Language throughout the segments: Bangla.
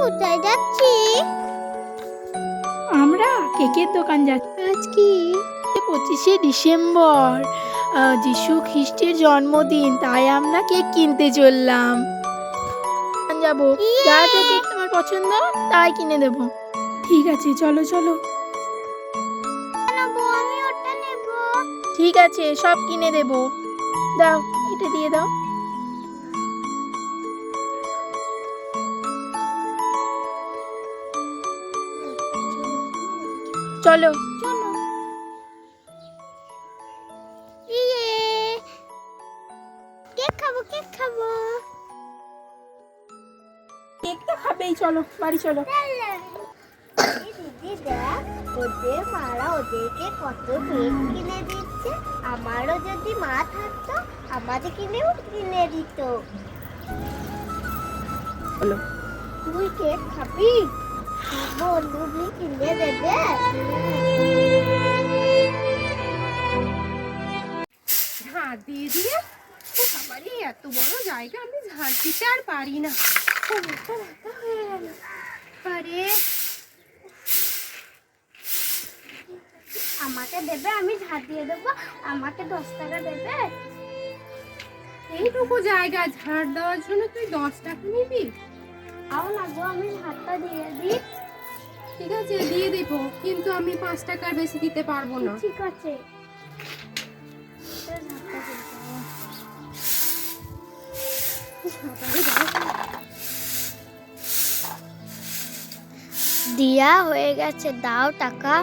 কোথায় যাচ্ছি? আমরা কেকের দোকান যাচ্ছি। আজ কি? পঁচিশে ডিসেম্বর। যিশু খ্রিস্টের জন্মদিন তাই আমরা কেক কিনতে চললাম। যাব। যা যা কেক তোমার পছন্দ তাই কিনে দেবো। ঠিক আছে চলো চলো। ঠিক আছে সব কিনে দেবো। দাও এটা দিয়ে দাও। চলো। চলো ইয়ে। কেক খাব কেক খাব। কেক তো খাবেই চলো বাড়ি চলো। দিদি দেখ ওদের মারা ওদেরকে কত কেক কিনে দিচ্ছে আমারও যদি মা থাকতো আমাদের কিনেও কিনে দিত। তুই কেক খাবি? বন্ধু কিনে দেবে? ঝাড় দিয়ে দিয়ে, ও এত বড় জায়গা, আমি ঝাড় দিতে আর পারি না। আমাকে দেবে, আমি ঝাড় দিয়ে দেবো। আমাকে দশ টাকা দেবে। এইটুকু জায়গা ঝাড় দেওয়ার জন্য তুই দশ টাকা নিবি? আও গো আমি ঝাড়টা দিয়ে দিই। ঠিক আছে, দিয়ে দেবো, কিন্তু আমি পাঁচ টাকার বেশি দিতে পারব না। ঠিক আছে। দিয়া হয়ে গেছে দাও টাকা।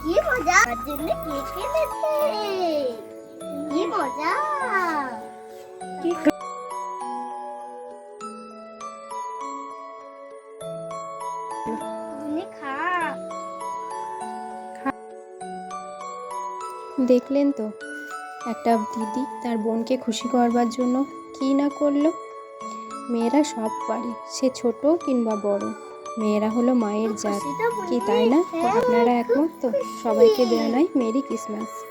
কি মজা? কেক এনেছে তুমি খা দেখলেন তো একটা দিদি তার বোনকে খুশি করবার জন্য কি না করল? মেয়েরা সব পারে সে ছোট কিংবা বড়। মেয়েরা হলো মায়ের জাত। কি তাই না? হ্যাঁ, আপনারা একমত তো? সবাইকে জানাই মেরি ক্রিসমাস।